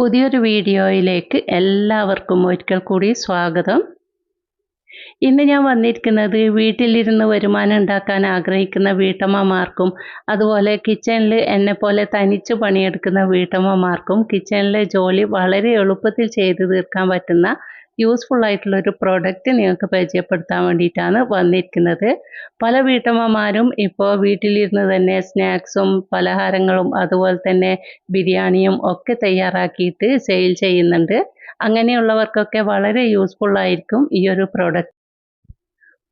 പുതിയൊരു വീഡിയോയിലേക്ക് എല്ലാവർക്കും ഒരിക്കൽ കൂടി സ്വാഗതം. ഇന്ന് ഞാൻ വന്നിരിക്കുന്നത് വീട്ടിലിരുന്ന് വരുമാനം ഉണ്ടാക്കാൻ ആഗ്രഹിക്കുന്ന വീട്ടമ്മമാർക്കും അതുപോലെ കിച്ചണിൽ എന്നെ പോലെ തനിച്ച് പണിയെടുക്കുന്ന വീട്ടമ്മമാർക്കും കിച്ചണിലെ ജോലി വളരെ എളുപ്പത്തിൽ ചെയ്തു തീർക്കാൻ പറ്റുന്ന യൂസ്ഫുൾ ആയിട്ടുള്ള ഒരു പ്രോഡക്റ്റ് നിങ്ങൾക്ക് പരിചയപ്പെടുത്താൻ വേണ്ടിയിട്ടാണ് വന്നിരിക്കുന്നത്. പല വീട്ടമ്മമാരും ഇപ്പോൾ വീട്ടിലിരുന്ന് തന്നെ സ്നാക്സും പലഹാരങ്ങളും അതുപോലെ തന്നെ ബിരിയാണിയും ഒക്കെ തയ്യാറാക്കിയിട്ട് സെയിൽ ചെയ്യുന്നുണ്ട്. അങ്ങനെയുള്ളവർക്കൊക്കെ വളരെ യൂസ്ഫുൾ ആയിരിക്കും ഈ ഒരു പ്രോഡക്റ്റ്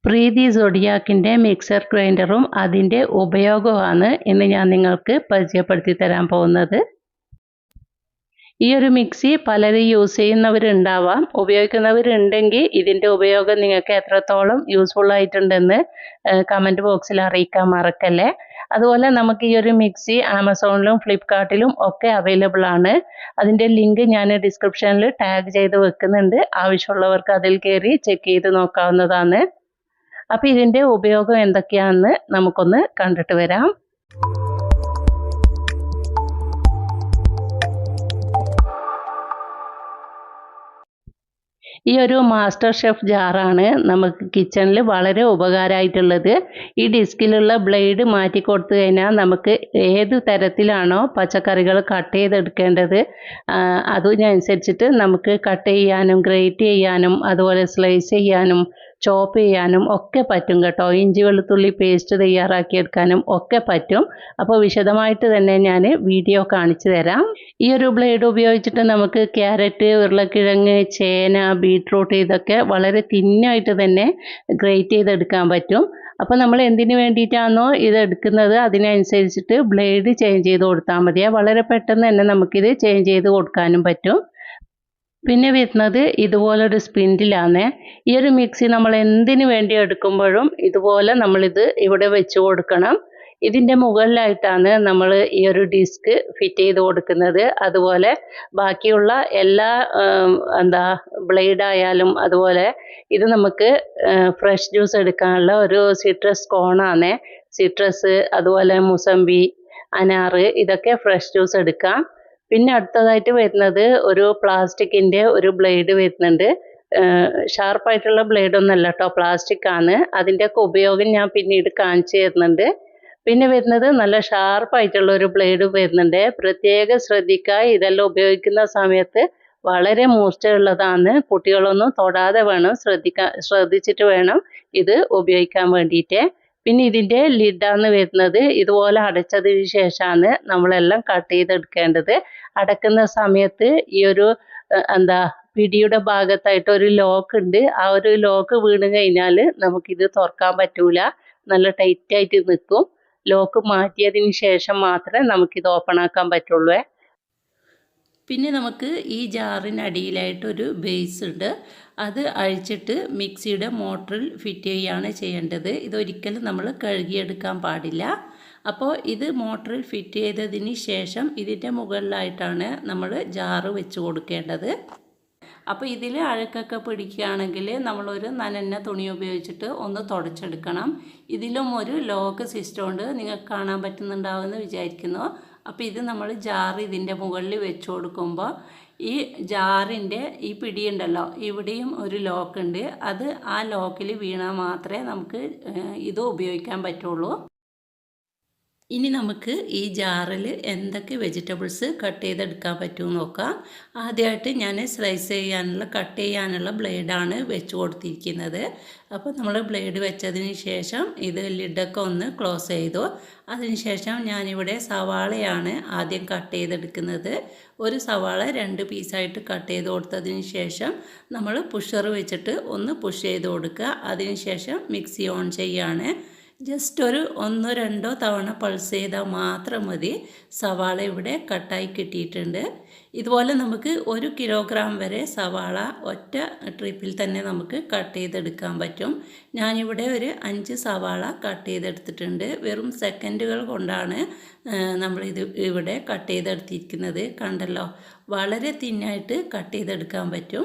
പ്രീതി സൊഡിയാക്കിന്റെ മിക്സർ ഗ്രൈൻഡറും അതിന്റെ ഉപയോഗമാണ് എന്ന് ഞാൻ നിങ്ങൾക്ക് പരിചയപ്പെടുത്തി തരാൻ പോകുന്നത്. ഈ ഒരു മിക്സി പലരും യൂസ് ചെയ്യുന്നവരുണ്ടാവാം. ഉപയോഗിക്കുന്നവരുണ്ടെങ്കിൽ ഇതിന്റെ ഉപയോഗം നിങ്ങൾക്ക് എത്രത്തോളം യൂസ്ഫുൾ ആയിട്ടുണ്ടെന്ന് കമന്റ് ബോക്സിൽ അറിയിക്കാൻ മറക്കല്ലേ. അതുപോലെ നമുക്ക് ഈ ഒരു മിക്സി ആമസോണിലും ഫ്ലിപ്കാർട്ടിലും ഒക്കെ അവൈലബിൾ ആണ്. അതിന്റെ ലിങ്ക് ഞാൻ ഡിസ്ക്രിപ്ഷനിൽ ടാഗ് ചെയ്ത് വെക്കുന്നുണ്ട്. ആവശ്യമുള്ളവർക്ക് അതിൽ കയറി ചെക്ക് ചെയ്ത് നോക്കാവുന്നതാണ്. അപ്പോൾ ഇതിന്റെ ഉപയോഗം എന്തൊക്കെയാണെന്ന് നമുക്കൊന്ന് കണ്ടിട്ട് വരാം. ഈ ഒരു മാസ്റ്റർ ഷെഫ് ജാറാണ് നമുക്ക് കിച്ചണിൽ വളരെ ഉപകാരമായിട്ടുള്ളത് ഈ ഡിസ്കിലുള്ള ബ്ലേഡ് മാറ്റി കൊടുത്തു കഴിഞ്ഞാൽ നമുക്ക് ഏത് തരത്തിലാണോ പച്ചക്കറികൾ കട്ട് ചെയ്തെടുക്കേണ്ടത് അതിനനുസരിച്ചിട്ട് നമുക്ക് കട്ട് ചെയ്യാനും ഗ്രേറ്റ് ചെയ്യാനും അതുപോലെ സ്ലൈസ് ചെയ്യാനും ചോപ്പ് ചെയ്യാനും ഒക്കെ പറ്റും കേട്ടോ. ഇഞ്ചി വെളുത്തുള്ളി പേസ്റ്റ് തയ്യാറാക്കിയെടുക്കാനും ഒക്കെ പറ്റും. അപ്പോൾ വിശദമായിട്ട് തന്നെ ഞാൻ വീഡിയോ കാണിച്ചു തരാം. ഈ ഒരു ബ്ലേഡ് ഉപയോഗിച്ചിട്ട് നമുക്ക് ക്യാരറ്റ് ഉരുളക്കിഴങ്ങ് ചേന ബീട്രൂട്ട് ഇതൊക്കെ വളരെ തിന്നായിട്ട് തന്നെ ഗ്രേറ്റ് ചെയ്തെടുക്കാൻ പറ്റും. അപ്പോൾ നമ്മൾ എന്തിനു വേണ്ടിയിട്ടാണോ ഇത് എടുക്കുന്നത്? അതിനനുസരിച്ചിട്ട് ബ്ലേഡ് ചേഞ്ച് ചെയ്ത് കൊടുത്താൽ മതിയാ വളരെ പെട്ടെന്ന് തന്നെ നമുക്കിത് ചേഞ്ച് ചെയ്ത് കൊടുക്കാനും പറ്റും. പിന്നെ വരുന്നത് ഇതുപോലൊരു സ്പിൻഡിലാണ് ഈ ഒരു മിക്സി നമ്മൾ എന്തിനു വേണ്ടി എടുക്കുമ്പോഴും ഇതുപോലെ നമ്മളിത് ഇവിടെ വെച്ച് കൊടുക്കണം. ഇതിന്റെ മുകളിലായിട്ടാണ് നമ്മൾ ഈ ഒരു ഡിസ്ക് ഫിറ്റ് ചെയ്ത് കൊടുക്കുന്നത്. അതുപോലെ ബാക്കിയുള്ള എല്ലാ എന്താ ബ്ലേഡ് ആയാലും അതുപോലെ ഇത് നമുക്ക് ഫ്രഷ് ജ്യൂസ് എടുക്കാനുള്ള ഒരു സിട്രസ് കോണാണ് സിട്രസ് അതുപോലെ മുസമ്പി അനാറ് ഇതൊക്കെ ഫ്രഷ് ജ്യൂസ് എടുക്കാം. പിന്നെ അടുത്തതായിട്ട് വരുന്നത് ഒരു പ്ലാസ്റ്റിക്കിന്റെ ഒരു ബ്ലേഡ് വരുന്നുണ്ട്. ഷാർപ്പായിട്ടുള്ള ബ്ലേഡ് ഒന്നല്ല കേട്ടോ പ്ലാസ്റ്റിക് ആണ്. അതിന്റെയൊക്കെ ഉപയോഗം ഞാൻ പിന്നീട് കാണിച്ചു തരുന്നുണ്ട്. പിന്നെ വരുന്നത് നല്ല ഷാർപ്പായിട്ടുള്ള ഒരു ബ്ലേഡ് വരുന്നുണ്ട്. പ്രത്യേകം ശ്രദ്ധിക്കുക ഇതെല്ലാം ഉപയോഗിക്കുന്ന സമയത്ത് വളരെ മൂർച്ചയുള്ളതാണ്. കുട്ടികളൊന്നും തൊടാതെ വേണം ശ്രദ്ധിക്കാൻ ശ്രദ്ധിച്ചിട്ട് വേണം ഇത് ഉപയോഗിക്കാൻ വേണ്ടിയിട്ട്. പിന്നെ ഇതിന്റെ ലിഡാന്ന് വരുന്നത് ഇതുപോലെ അടച്ചതിന് ശേഷമാണ് നമ്മളെല്ലാം കട്ട് ചെയ്തെടുക്കേണ്ടത്. അടക്കുന്ന സമയത്ത് ഈ ഒരു എന്താ പിടിയുടെ ഭാഗത്തായിട്ട് ഒരു ലോക്ക് ഉണ്ട്. ആ ഒരു ലോക്ക് വീണ് കഴിഞ്ഞാൽ നമുക്കിത് തുറക്കാൻ പറ്റൂല. നല്ല ടൈറ്റായിട്ട് നിൽക്കും ലോക്ക് മാറ്റിയതിന് ശേഷം മാത്രമേ നമുക്കിത് ഓപ്പൺ ആക്കാൻ പറ്റുള്ളൂ. പിന്നെ നമുക്ക് ഈ ജാറിനടിയിലായിട്ടൊരു ബേസ് ഉണ്ട്. അത് അഴിച്ചിട്ട് മിക്സിയുടെ മോട്ടറിൽ ഫിറ്റ് ചെയ്യുകയാണ് ചെയ്യേണ്ടത്. ഇതൊരിക്കലും നമ്മൾ കഴുകിയെടുക്കാൻ പാടില്ല. അപ്പോൾ ഇത് മോട്ടറിൽ ഫിറ്റ് ചെയ്തതിന് ശേഷം ഇതിന്റെ മുകളിലായിട്ടാണ് നമ്മൾ ജാറ് വെച്ച് കൊടുക്കേണ്ടത്. അപ്പോൾ ഇതിൽ അഴുക്കൊക്കെ പിടിക്കുകയാണെങ്കിൽ നമ്മളൊരു നനഞ്ഞ തുണി ഉപയോഗിച്ചിട്ട് ഒന്ന് തുടച്ചെടുക്കണം. ഇതിലും ഒരു ലോക്ക് സിസ്റ്റം ഉണ്ട്. നിങ്ങൾക്ക് കാണാൻ പറ്റുന്നുണ്ടാവുമെന്ന് വിചാരിക്കുന്നു. അപ്പോൾ ഇത് നമ്മൾ ജാർ ഇതിന്റെ മുകളിൽ വെച്ച് കൊടുക്കുമ്പോൾ ഈ ജാറിന്റെ ഈ പിടിയുണ്ടല്ലോ ഇവിടെയും ഒരു ലോക്ക് ഉണ്ട്. അത് ആ ലോക്കിൽ വീണാൽ മാത്രമേ നമുക്ക് ഇത് ഉപയോഗിക്കാൻ പറ്റുള്ളൂ. ഇനി നമുക്ക് ഈ ജാറിൽ എന്തൊക്കെ വെജിറ്റബിൾസ് കട്ട് ചെയ്തെടുക്കാൻ പറ്റുമെന്ന് നോക്കാം. ആദ്യമായിട്ട് ഞാൻ സ്ലൈസ് ചെയ്യാനുള്ള കട്ട് ചെയ്യാനുള്ള ബ്ലേഡാണ് വെച്ച് കൊടുത്തിരിക്കുന്നത്. അപ്പോൾ നമ്മൾ ബ്ലേഡ് വെച്ചതിന് ശേഷം ഇത് ലിഡൊക്കെ ഒന്ന് ക്ലോസ് ചെയ്തു. അതിനുശേഷം ഞാനിവിടെ സവാളയാണ് ആദ്യം കട്ട് ചെയ്തെടുക്കുന്നത്. ഒരു സവാള രണ്ട് പീസായിട്ട് കട്ട് ചെയ്ത് കൊടുത്തതിന് ശേഷം നമ്മൾ പുഷർ വെച്ചിട്ട് ഒന്ന് പുഷ് ചെയ്ത് കൊടുക്കുക. അതിനുശേഷം മിക്സി ഓൺ ചെയ്യുകയാണ് ജസ്റ്റ് ഒരു ഒന്നോ രണ്ടോ തവണ പൾസ് ചെയ്താൽ മാത്രം മതി. സവാള ഇവിടെ കട്ടായി കിട്ടിയിട്ടുണ്ട്. ഇതുപോലെ നമുക്ക് ഒരു കിലോഗ്രാം വരെ സവാള ഒറ്റ ട്രിപ്പിൽ തന്നെ നമുക്ക് കട്ട് ചെയ്തെടുക്കാൻ പറ്റും. ഞാനിവിടെ ഒരു അഞ്ച് സവാള കട്ട് ചെയ്തെടുത്തിട്ടുണ്ട്. വെറും സെക്കൻഡുകൾ കൊണ്ടാണ് നമ്മളിത് ഇവിടെ കട്ട് ചെയ്തെടുത്തിരിക്കുന്നത്. കണ്ടല്ലോ? വളരെ തിന്നായിട്ട് കട്ട് ചെയ്തെടുക്കാൻ പറ്റും.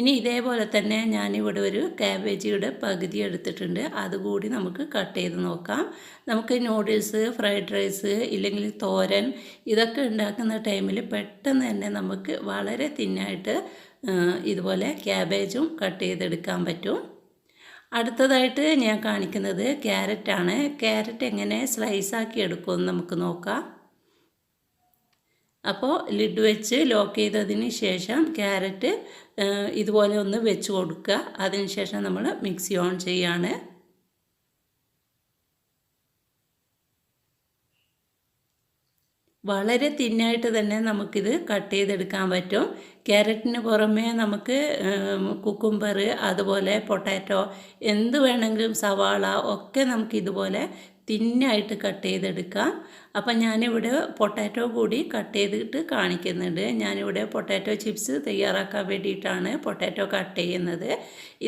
ഇനി ഇതേപോലെ തന്നെ ഞാനിവിടെ ഒരു ക്യാബേജിയുടെ പകുതി എടുത്തിട്ടുണ്ട്. അതുകൂടി നമുക്ക് കട്ട് ചെയ്ത് നോക്കാം. നമുക്ക് നൂഡിൽസ് ഫ്രൈഡ് റൈസ് ഇല്ലെങ്കിൽ തോരൻ ഇതൊക്കെ ഉണ്ടാക്കുന്ന ടൈമിൽ പെട്ടെന്ന് തന്നെ നമുക്ക് വളരെ തിന്നായിട്ട് ഇതുപോലെ ക്യാബേജും കട്ട് ചെയ്തെടുക്കാൻ പറ്റും. അടുത്തതായിട്ട് ഞാൻ കാണിക്കുന്നത് ക്യാരറ്റാണ്. ക്യാരറ്റ് എങ്ങനെ സ്ലൈസാക്കി എടുക്കുമെന്ന് നമുക്ക് നോക്കാം. അപ്പോൾ ലിഡ് വെച്ച് ലോക്ക് ചെയ്തതിന് ശേഷം ക്യാരറ്റ് ഇതുപോലെ ഒന്ന് വെച്ച് കൊടുക്കുക. അതിന് ശേഷം നമ്മൾ മിക്സി ഓൺ ചെയ്യാണ്. വളരെ തിന്നായിട്ട് തന്നെ നമുക്കിത് കട്ട് ചെയ്തെടുക്കാൻ പറ്റും. ക്യാരറ്റിന് പുറമേ നമുക്ക് കുക്കുംബർ അതുപോലെ പൊട്ടാറ്റോ എന്ത് വേണമെങ്കിലും സവാള ഒക്കെ നമുക്ക് ഇതുപോലെ തിന്നായിട്ട് കട്ട് ചെയ്തെടുക്കാം. അപ്പം ഞാനിവിടെ പൊട്ടാറ്റോ കൂടി കട്ട് ചെയ്തിട്ട് കാണിക്കുന്നുണ്ട്. ഞാനിവിടെ പൊട്ടാറ്റോ ചിപ്സ് തയ്യാറാക്കാൻ വേണ്ടിയിട്ടാണ് പൊട്ടാറ്റോ കട്ട് ചെയ്യുന്നത്.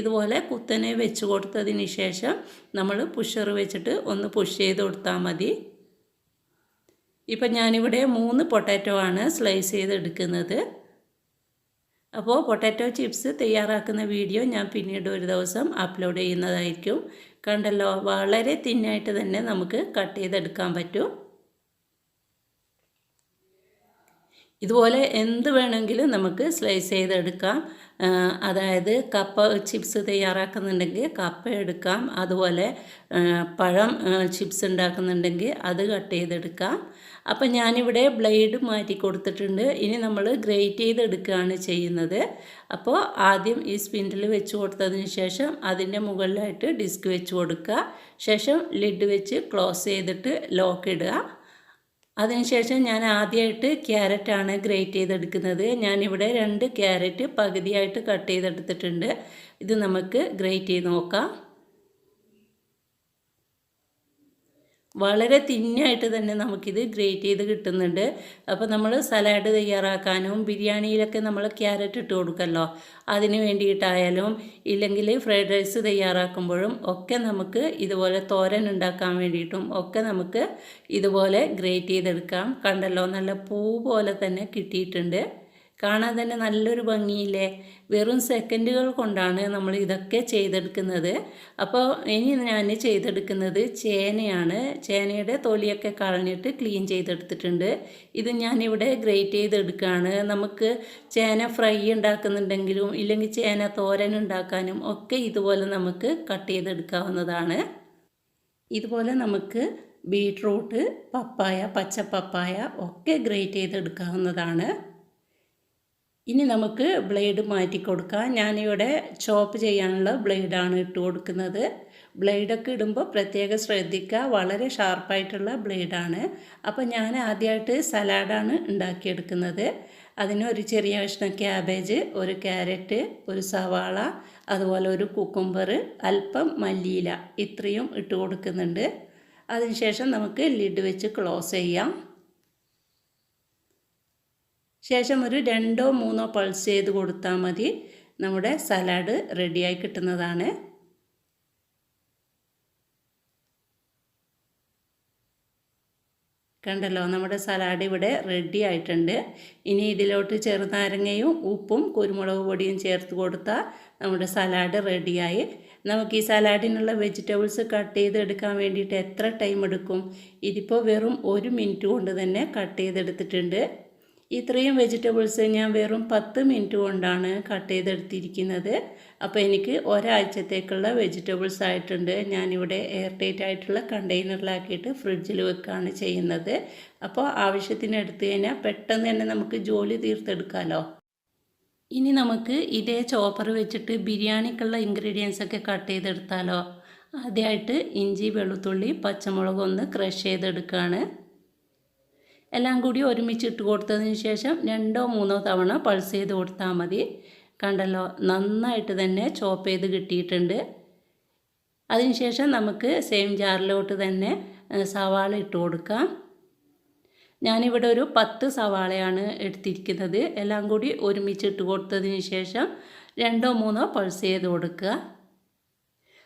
ഇതുപോലെ കുത്തനെ വെച്ച് കൊടുത്തതിന് ശേഷം നമ്മൾ പുഷർ വെച്ചിട്ട് ഒന്ന് പുഷ് ചെയ്ത് കൊടുത്താൽ മതി. ഇപ്പം ഞാനിവിടെ മൂന്ന് പൊട്ടാറ്റോ ആണ് സ്ലൈസ് ചെയ്തെടുക്കുന്നത് അപ്പോൾ പൊട്ടാറ്റോ ചിപ്സ് തയ്യാറാക്കുന്ന വീഡിയോ ഞാൻ പിന്നീട് ഒരു ദിവസം അപ്ലോഡ് ചെയ്യുന്നതായിരിക്കും. കണ്ടല്ലോ വളരെ തിന്നായിട്ട് തന്നെ നമുക്ക് കട്ട് ചെയ്തെടുക്കാൻ പറ്റും. ഇതുപോലെ എന്ത് വേണമെങ്കിലും നമുക്ക് സ്ലൈസ് ചെയ്തെടുക്കാം. അതായത് കപ്പ ചിപ്സ് തയ്യാറാക്കുന്നുണ്ടെങ്കിൽ കപ്പ എടുക്കാം. അതുപോലെ പഴം ചിപ്സ് ഉണ്ടാക്കുന്നുണ്ടെങ്കിൽ അത് കട്ട് ചെയ്തെടുക്കാം. അപ്പം ഞാനിവിടെ ബ്ലേഡ് മാറ്റി കൊടുത്തിട്ടുണ്ട്. ഇനി നമ്മൾ ഗ്രേറ്റ് ചെയ്തെടുക്കുകയാണ് ചെയ്യുന്നത്. അപ്പോൾ ആദ്യം ഈ സ്പിൻഡിൽ വെച്ച് കൊടുത്തതിന് ശേഷം അതിന്റെ മുകളിലായിട്ട് ഡിസ്ക് വെച്ച് കൊടുക്കുക. ശേഷം ലിഡ് വെച്ച് ക്ലോസ് ചെയ്തിട്ട് ലോക്ക് ഇടുക. അതിനുശേഷം ഞാൻ ആദ്യമായിട്ട് ക്യാരറ്റാണ് ഗ്രേറ്റ് ചെയ്തെടുക്കുന്നത്. ഞാനിവിടെ രണ്ട് ക്യാരറ്റ് പകുതിയായിട്ട് കട്ട് ചെയ്തെടുത്തിട്ടുണ്ട്. ഇത് നമുക്ക് ഗ്രേറ്റ് ചെയ്ത് നോക്കാം. വളരെ തിന്നായിട്ട് തന്നെ നമുക്കിത് ഗ്രേറ്റ് ചെയ്ത് കിട്ടുന്നുണ്ട്. അപ്പോൾ നമ്മൾ സലാഡ് തയ്യാറാക്കാനും ബിരിയാണിയിലൊക്കെ നമ്മൾ ക്യാരറ്റ് ഇട്ട് കൊടുക്കല്ലോ. അതിന് വേണ്ടിയിട്ടായാലും ഇല്ലെങ്കിൽ ഫ്രൈഡ് റൈസ് തയ്യാറാക്കുമ്പോഴും ഒക്കെ നമുക്ക് ഇതുപോലെ തോരൻ ഉണ്ടാക്കാൻ വേണ്ടിയിട്ടും ഒക്കെ നമുക്ക് ഇതുപോലെ ഗ്രേറ്റ് ചെയ്തെടുക്കാം. കണ്ടല്ലോ നല്ല പൂ പോലെ തന്നെ കിട്ടിയിട്ടുണ്ട്. കാണാൻ തന്നെ നല്ലൊരു ഭംഗിയില്ലേ? വെറും സെക്കൻഡുകൾ കൊണ്ടാണ് നമ്മൾ ഇതൊക്കെ ചെയ്തെടുക്കുന്നത്. അപ്പോൾ ഇനി ഞാൻ ചെയ്തെടുക്കുന്നത് ചേനയാണ്. ചേനയുടെ തൊലിയൊക്കെ കളഞ്ഞിട്ട് ക്ലീൻ ചെയ്തെടുത്തിട്ടുണ്ട്. ഇത് ഞാനിവിടെ ഗ്രേറ്റ് ചെയ്തെടുക്കുകയാണ്. നമുക്ക് ചേന ഫ്രൈ ഉണ്ടാക്കുന്നുണ്ടെങ്കിലും ഇല്ലെങ്കിൽ ചേന തോരൻ ഉണ്ടാക്കാനും ഒക്കെ ഇതുപോലെ നമുക്ക് കട്ട് ചെയ്തെടുക്കാവുന്നതാണ്. ഇതുപോലെ നമുക്ക് ബീട്രൂട്ട് പപ്പായ പച്ച പപ്പായ ഒക്കെ ഗ്രേറ്റ് ചെയ്തെടുക്കാവുന്നതാണ്. ഇനി നമുക്ക് ബ്ലേഡ് മാറ്റി കൊടുക്കാം. ഞാനിവിടെ ചോപ്പ് ചെയ്യാനുള്ള ബ്ലേഡാണ് ഇട്ട് കൊടുക്കുന്നത്. ബ്ലേഡൊക്കെ ഇടുമ്പോൾ പ്രത്യേകം ശ്രദ്ധിക്കുക. വളരെ ഷാർപ്പായിട്ടുള്ള ബ്ലേഡാണ് അപ്പോൾ ഞാൻ ആദ്യമായിട്ട് സലാഡാണ് ഉണ്ടാക്കിയെടുക്കുന്നത്. അതിന് ഒരു ചെറിയ കഷ്ണം ക്യാബേജ് ഒരു ക്യാരറ്റ് ഒരു സവാള അതുപോലെ ഒരു കുക്കുംബർ അല്പം മല്ലിയില ഇത്രയും ഇട്ട് കൊടുക്കുന്നുണ്ട്. അതിനുശേഷം നമുക്ക് ലിഡ് വെച്ച് ക്ലോസ് ചെയ്യാം. ശേഷം ഒരു രണ്ടോ മൂന്നോ പൾസ് ചെയ്ത് കൊടുത്താൽ മതി. നമ്മുടെ സലാഡ് റെഡിയായി കിട്ടുന്നതാണ്. കണ്ടല്ലോ നമ്മുടെ സലാഡ് ഇവിടെ റെഡി ആയിട്ടുണ്ട്. ഇനി ഇതിലോട്ട് ചെറുനാരങ്ങയും ഉപ്പും കുരുമുളക് പൊടിയും ചേർത്ത് കൊടുത്താൽ നമ്മുടെ സലാഡ് റെഡിയായി നമുക്ക് ഈ സലാഡിനുള്ള വെജിറ്റബിൾസ് കട്ട് ചെയ്തെടുക്കാൻ വേണ്ടിയിട്ട് എത്ര ടൈം എടുക്കും? ഇതിപ്പോൾ വെറും ഒരു മിനിറ്റ് കൊണ്ട് തന്നെ കട്ട് ചെയ്തെടുത്തിട്ടുണ്ട്. ഇത്രയും വെജിറ്റബിൾസ് ഞാൻ വെറും പത്ത് മിനിറ്റ് കൊണ്ടാണ് കട്ട് ചെയ്തെടുത്തിരിക്കുന്നത്. അപ്പോൾ എനിക്ക് ഒരാഴ്ചത്തേക്കുള്ള വെജിറ്റബിൾസ് ആയിട്ടുണ്ട്. ഞാനിവിടെ എയർ ടൈറ്റ് ആയിട്ടുള്ള കണ്ടെയ്നറിലാക്കിയിട്ട് ഫ്രിഡ്ജിൽ വെക്കുകയാണ് ചെയ്യുന്നത്. അപ്പോൾ ആവശ്യത്തിന് എടുത്തു കഴിഞ്ഞാൽ പെട്ടെന്ന് തന്നെ നമുക്ക് ജോലി തീർത്തെടുക്കാമല്ലോ ഇനി നമുക്ക് ഇതേ ചോപ്പർ വെച്ചിട്ട് ബിരിയാണിക്കുള്ള ഇൻഗ്രീഡിയൻസ് ഒക്കെ കട്ട് ചെയ്തെടുത്താലോ. ആദ്യമായിട്ട് ഇഞ്ചി വെളുത്തുള്ളി പച്ചമുളക് ഒന്ന് ക്രഷ് ചെയ്തെടുക്കുകയാണ് എല്ലാം കൂടി ഒരുമിച്ച് ഇട്ട് കൊടുത്തതിന് ശേഷം രണ്ടോ മൂന്നോ തവണ പൾസ് ചെയ്ത് കൊടുത്താൽ മതി. കണ്ടല്ലോ നന്നായിട്ട് തന്നെ ചോപ്പ് ചെയ്ത് കിട്ടിയിട്ടുണ്ട്. അതിനുശേഷം നമുക്ക് സെയിം ജാറിലോട്ട് തന്നെ സവാള ഇട്ട് കൊടുക്കാം. ഞാനിവിടെ ഒരു പത്ത് സവാളയാണ് എടുത്തിരിക്കുന്നത്. എല്ലാം കൂടി ഒരുമിച്ച് ഇട്ട് കൊടുത്തതിന് ശേഷം രണ്ടോ മൂന്നോ പൾസ് ചെയ്ത് കൊടുക്കുക.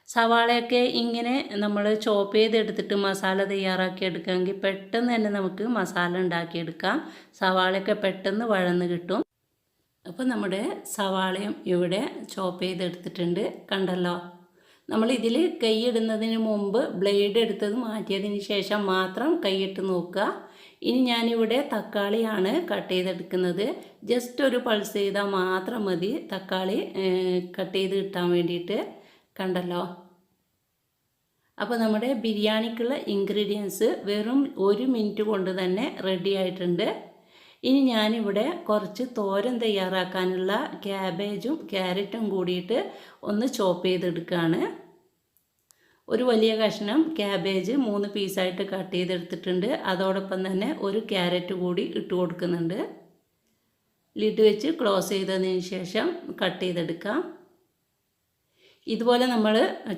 സവാളയൊക്കെ ഇങ്ങനെ നമ്മൾ ചോപ്പ് ചെയ്തെടുത്തിട്ട് മസാല തയ്യാറാക്കി എടുക്കുകയാണെങ്കിൽ പെട്ടെന്ന് തന്നെ നമുക്ക് മസാല ഉണ്ടാക്കിയെടുക്കാം. സവാളയൊക്കെ പെട്ടെന്ന് വഴന്ന് കിട്ടും. അപ്പോൾ നമ്മുടെ സവാളയും ഇവിടെ ചോപ്പ് ചെയ്തെടുത്തിട്ടുണ്ട് കണ്ടല്ലോ. നമ്മൾ ഇതിൽ കൈയിടുന്നതിന് മുമ്പ് ബ്ലേഡ് എടുത്തത് മാറ്റിയതിന് ശേഷം മാത്രം കൈയിട്ട് നോക്കുക. ഇനി ഞാനിവിടെ തക്കാളിയാണ് കട്ട് ചെയ്തെടുക്കുന്നത്. ജസ്റ്റ് ഒരു പൾസ് ചെയ്താൽ മാത്രം മതി. തക്കാളി കട്ട് ചെയ്ത് കിട്ടാൻ വേണ്ടിയിട്ട്. കണ്ടല്ലോ? അപ്പോൾ നമ്മുടെ ബിരിയാണിക്കുള്ള ഇൻഗ്രീഡിയൻസ് വെറും ഒരു മിനിറ്റ് കൊണ്ട് തന്നെ റെഡി ആയിട്ടുണ്ട്. ഇനി ഞാനിവിടെ കുറച്ച് തോരൻ തയ്യാറാക്കാനുള്ള ക്യാബേജും ക്യാരറ്റും കൂടിയിട്ട് ഒന്ന് ചോപ്പ് ചെയ്തെടുക്കുകയാണ് ഒരു വലിയ കഷ്ണം ക്യാബേജ് മൂന്ന് പീസായിട്ട് കട്ട് ചെയ്തെടുത്തിട്ടുണ്ട്. അതോടൊപ്പം തന്നെ ഒരു ക്യാരറ്റ് കൂടി ഇട്ട് കൊടുക്കുന്നുണ്ട്. ലിഡ് വെച്ച് ക്ലോസ് ചെയ്തതിന് ശേഷം കട്ട് ചെയ്തെടുക്കാം. ഇതുപോലെ നമ്മൾ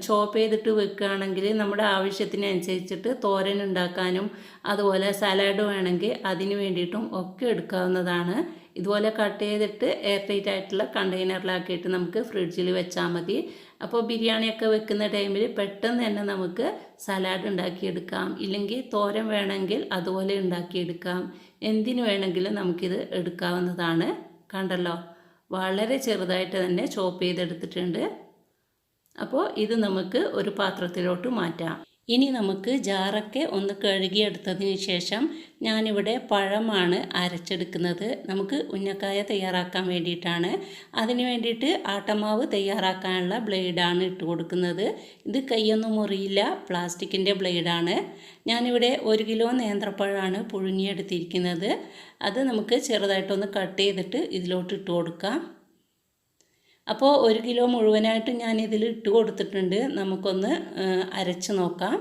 ചോപ്പ് ചെയ്തിട്ട് വെക്കുകയാണെങ്കിൽ നമ്മുടെ ആവശ്യത്തിനനുസരിച്ചിട്ട് തോരൻ ഉണ്ടാക്കാനും അതുപോലെ സലാഡ് വേണമെങ്കിൽ അതിന് വേണ്ടിയിട്ടും ഒക്കെ എടുക്കാവുന്നതാണ്. ഇതുപോലെ കട്ട് ചെയ്തിട്ട് എയർ ടൈറ്റ് ആയിട്ടുള്ള കണ്ടെയ്നറിലാക്കിയിട്ട് നമുക്ക് ഫ്രിഡ്ജിൽ വെച്ചാൽ മതി. അപ്പോൾ ബിരിയാണിയൊക്കെ വെക്കുന്ന ടൈമിൽ പെട്ടെന്ന് തന്നെ നമുക്ക് സലാഡ് ഉണ്ടാക്കിയെടുക്കാം. ഇല്ലെങ്കിൽ തോരൻ വേണമെങ്കിൽ അതുപോലെ ഉണ്ടാക്കിയെടുക്കാം. എന്തിനു വേണമെങ്കിലും നമുക്കിത് എടുക്കാവുന്നതാണ്. കണ്ടല്ലോ? വളരെ ചെറുതായിട്ട് തന്നെ ചോപ്പ് ചെയ്തെടുത്തിട്ടുണ്ട്. അപ്പോൾ ഇത് നമുക്ക് ഒരു പാത്രത്തിലോട്ട് മാറ്റാം. ഇനി നമുക്ക് ജാറൊക്കെ ഒന്ന് കഴുകിയെടുത്തതിന് ശേഷം ഞാനിവിടെ പഴമാണ് അരച്ചെടുക്കുന്നത്. നമുക്ക് ഉന്നക്കായ തയ്യാറാക്കാൻ വേണ്ടിയിട്ടാണ്. അതിന് വേണ്ടിയിട്ട് ആട്ടമാവ് തയ്യാറാക്കാനുള്ള ബ്ലേഡാണ് ഇട്ട് കൊടുക്കുന്നത്. ഇത് കൈയൊന്നും മുറിയില്ല പ്ലാസ്റ്റിക്കിന്റെ ബ്ലേഡാണ്. ഞാനിവിടെ ഒരു കിലോ നേന്ത്രപ്പഴമാണ് പുഴുങ്ങിയെടുത്തിരിക്കുന്നത്. അത് നമുക്ക് ചെറുതായിട്ടൊന്ന് കട്ട് ചെയ്തിട്ട് ഇതിലോട്ട് ഇട്ട് കൊടുക്കാം. അപ്പോൾ ഒരു കിലോ മുഴുവനായിട്ട് ഞാൻ ഇതിൽ ഇട്ട് കൊടുത്തിട്ടുണ്ട്. നമുക്കൊന്ന് അരച്ച് നോക്കാം.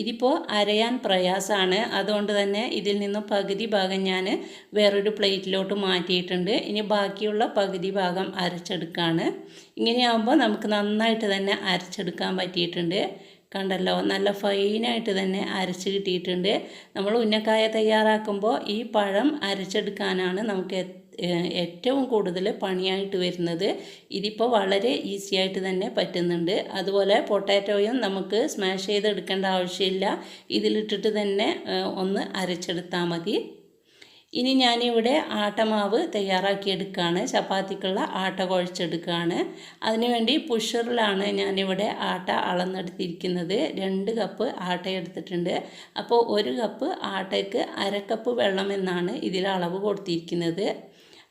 ഇതിപ്പോൾ അരയാൻ പ്രയാസമാണ് അതുകൊണ്ട് തന്നെ ഇതിൽ നിന്ന് പകുതി ഭാഗം ഞാൻ വേറൊരു പ്ലേറ്റിലോട്ട് മാറ്റിയിട്ടുണ്ട്. ഇനി ബാക്കിയുള്ള പകുതി ഭാഗം അരച്ചെടുക്കുകയാണ് ഇങ്ങനെയാകുമ്പോൾ നമുക്ക് നന്നായിട്ട് തന്നെ അരച്ചെടുക്കാൻ പറ്റിയിട്ടുണ്ട്. കണ്ടല്ലോ? നല്ല ഫൈനായിട്ട് തന്നെ അരച്ച് കിട്ടിയിട്ടുണ്ട്. നമ്മൾ ഉന്നക്കായ തയ്യാറാക്കുമ്പോൾ ഈ പഴം അരച്ചെടുക്കാനാണ് നമുക്ക് ഏറ്റവും കൂടുതൽ പണിയായിട്ട് വരുന്നത് ഇതിപ്പോൾ വളരെ ഈസി ആയിട്ട് തന്നെ പറ്റുന്നുണ്ട്. അതുപോലെ പൊട്ടാറ്റോയും നമുക്ക് സ്മാഷ് ചെയ്തെടുക്കേണ്ട ആവശ്യമില്ല. ഇതിലിട്ടിട്ട് തന്നെ ഒന്ന് അരച്ചെടുത്താൽ മതി. ഇനി ഞാനിവിടെ ആട്ടമാവ് തയ്യാറാക്കിയെടുക്കുകയാണ് ചപ്പാത്തിക്കുള്ള ആട്ട കുഴച്ചെടുക്കുകയാണ് അതിനുവേണ്ടി പുഷറിലാണ് ഞാനിവിടെ ആട്ട അളന്നെടുത്തിരിക്കുന്നത്. രണ്ട് കപ്പ് ആട്ട എടുത്തിട്ടുണ്ട്. അപ്പോൾ ഒരു കപ്പ് ആട്ടയ്ക്ക് അര കപ്പ് വെള്ളം എന്നാണ് ഇതിൽ അളവ് കൊടുത്തിരിക്കുന്നത്.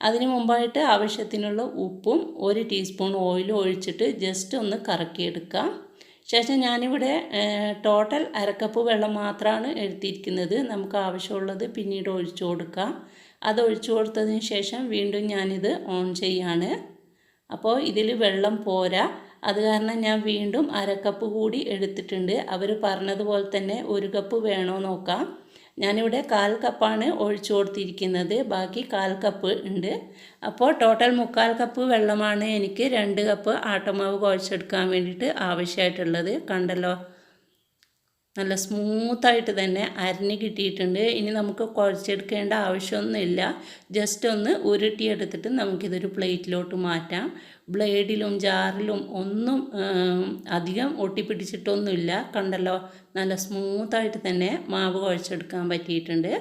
അതിന് മുമ്പായിട്ട് ആവശ്യത്തിനുള്ള ഉപ്പും ഒരു ടീസ്പൂൺ ഓയിലും ഒഴിച്ചിട്ട് ജസ്റ്റ് ഒന്ന് കറക്കിയെടുക്കാം. ശേഷം ഞാനിവിടെ ടോട്ടൽ അരക്കപ്പ് വെള്ളം മാത്രമാണ് എടുത്തിരിക്കുന്നത്. നമുക്ക് ആവശ്യമുള്ളത് പിന്നീട് ഒഴിച്ചു കൊടുക്കാം. അത് ഒഴിച്ചു കൊടുത്തതിന് ശേഷം വീണ്ടും ഞാനിത് ഓൺ ചെയ്യാണ്. അപ്പോൾ ഇതിൽ വെള്ളം പോരാ. അത് കാരണം ഞാൻ വീണ്ടും അരക്കപ്പ് കൂടി എടുത്തിട്ടുണ്ട്. അവർ പറഞ്ഞതുപോലെ തന്നെ ഒരു കപ്പ് വേണോ നോക്കാം. ഞാനിവിടെ കാൽ കപ്പാണ് ഒഴിച്ചു കൊടുത്തിരിക്കുന്നത്. ബാക്കി കാൽ കപ്പ് ഉണ്ട്. അപ്പോൾ ടോട്ടൽ മുക്കാൽ കപ്പ് വെള്ളമാണ് എനിക്ക് രണ്ട് കപ്പ് ആട്ടമാവ് കുഴച്ചെടുക്കാൻ വേണ്ടിയിട്ട് ആവശ്യമായിട്ടുള്ളത്. കണ്ടല്ലോ? നല്ല സ്മൂത്തായിട്ട് തന്നെ അരിഞ്ഞ് കിട്ടിയിട്ടുണ്ട്. ഇനി നമുക്ക് കുഴച്ചെടുക്കേണ്ട ആവശ്യമൊന്നുമില്ല. ജസ്റ്റ് ഒന്ന് ഉരുട്ടിയെടുത്തിട്ട് നമുക്കിതൊരു പ്ലേറ്റിലോട്ട് മാറ്റാം. ബ്ലേഡിലും ജാറിലും ഒന്നും അധികം ഒട്ടിപ്പിടിച്ചിട്ടൊന്നുമില്ല. കണ്ടല്ലോ? നല്ല സ്മൂത്തായിട്ട് തന്നെ മാവ് കുഴച്ചെടുക്കാൻ പറ്റിയിട്ടുണ്ട്.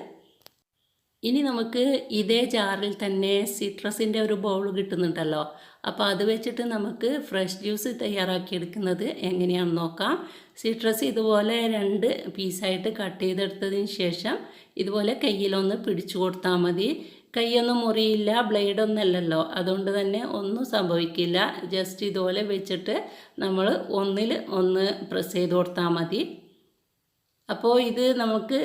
ഇനി നമുക്ക് ഇതേ ജാറിൽ തന്നെ സിട്രസിന്റെ ഒരു ബൗൾ കിട്ടുന്നുണ്ടല്ലോ. അപ്പോൾ അത് വെച്ചിട്ട് നമുക്ക് ഫ്രഷ് ജ്യൂസ് തയ്യാറാക്കിയെടുക്കുന്നത് എങ്ങനെയാണെന്ന് നോക്കാം. സിട്രസ് ഇതുപോലെ രണ്ട് പീസായിട്ട് കട്ട് ചെയ്തെടുത്തതിന് ശേഷം ഇതുപോലെ കയ്യിലൊന്ന് പിടിച്ചു കൊടുത്താൽ മതി. കൈയൊന്നും മുറിയില്ല ബ്ലേഡൊന്നല്ലല്ലോ അതുകൊണ്ട് തന്നെ ഒന്നും സംഭവിക്കില്ല. ജസ്റ്റ് ഇതുപോലെ വെച്ചിട്ട് നമ്മൾ ഒന്നിൽ ഒന്ന് പ്രസ് ചെയ്ത് കൊടുത്താൽ മതി. അപ്പോൾ ഇത് നമുക്ക്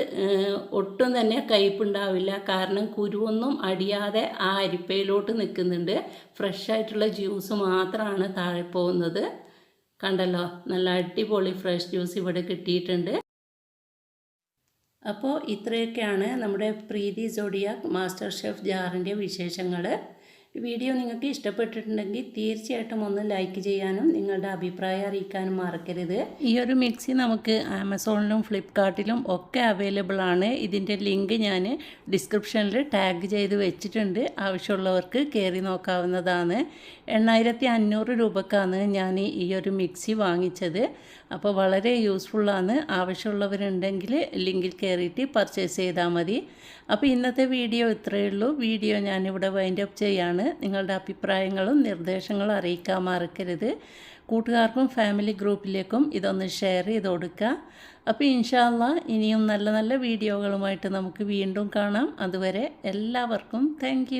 ഒട്ടും തന്നെ കയ്പുണ്ടാവില്ല. കാരണം കുരുവൊന്നും അടിയാതെ ആ അരിപ്പയിലോട്ട് നിൽക്കുന്നുണ്ട്. ഫ്രഷ് ആയിട്ടുള്ള ജ്യൂസ് മാത്രമാണ് താഴെ പോകുന്നത്. കണ്ടല്ലോ? നല്ല അടിപൊളി ഫ്രഷ് ജ്യൂസ് ഇവിടെ കിട്ടിയിട്ടുണ്ട്. അപ്പോൾ ഇത്രയൊക്കെയാണ് നമ്മുടെ പ്രീതി ജോഡിയാക് മാസ്റ്റർ ഷെഫ് ജാറിന്റെ വിശേഷങ്ങൾ വീഡിയോ നിങ്ങൾക്ക് ഇഷ്ടപ്പെട്ടിട്ടുണ്ടെങ്കിൽ തീർച്ചയായിട്ടും ഒന്ന് ലൈക്ക് ചെയ്യാനും നിങ്ങളുടെ അഭിപ്രായം അറിയിക്കാനും മറക്കരുത്. ഈ ഒരു മിക്സി നമുക്ക് ആമസോണിലും ഫ്ലിപ്കാർട്ടിലും ഒക്കെ അവൈലബിൾ ആണ്. ഇതിന്റെ ലിങ്ക് ഞാൻ ഡിസ്ക്രിപ്ഷനിൽ ടാഗ് ചെയ്ത് വെച്ചിട്ടുണ്ട്. ആവശ്യമുള്ളവർക്ക് കയറി നോക്കാവുന്നതാണ്. എണ്ണായിരത്തി അഞ്ഞൂറ് രൂപക്കാണ് ഞാൻ ഈ ഒരു മിക്സി വാങ്ങിച്ചത്. അപ്പോൾ വളരെ യൂസ്ഫുള്ളാണ് ആവശ്യമുള്ളവരുണ്ടെങ്കിൽ ലിങ്കിൽ കയറിയിട്ട് പർച്ചേസ് ചെയ്താൽ മതി. അപ്പോൾ ഇന്നത്തെ വീഡിയോ ഇത്രയേ ഉള്ളൂ. വീഡിയോ ഞാനിവിടെ വൈൻഡ് അപ്പ് നിങ്ങളുടെ അഭിപ്രായങ്ങളും നിർദ്ദേശങ്ങളും അറിയിക്കാൻ മറക്കരുത്. കൂട്ടുകാർക്കും ഫാമിലി ഗ്രൂപ്പിലേക്കും ഇതൊന്ന് ഷെയർ ചെയ്ത് കൊടുക്കുക. അപ്പോൾ ഇൻഷാല്ല ഇനിയും നല്ല നല്ല വീഡിയോകളുമായിട്ട് നമുക്ക് വീണ്ടും കാണാം. അതുവരെ എല്ലാവർക്കും താങ്ക്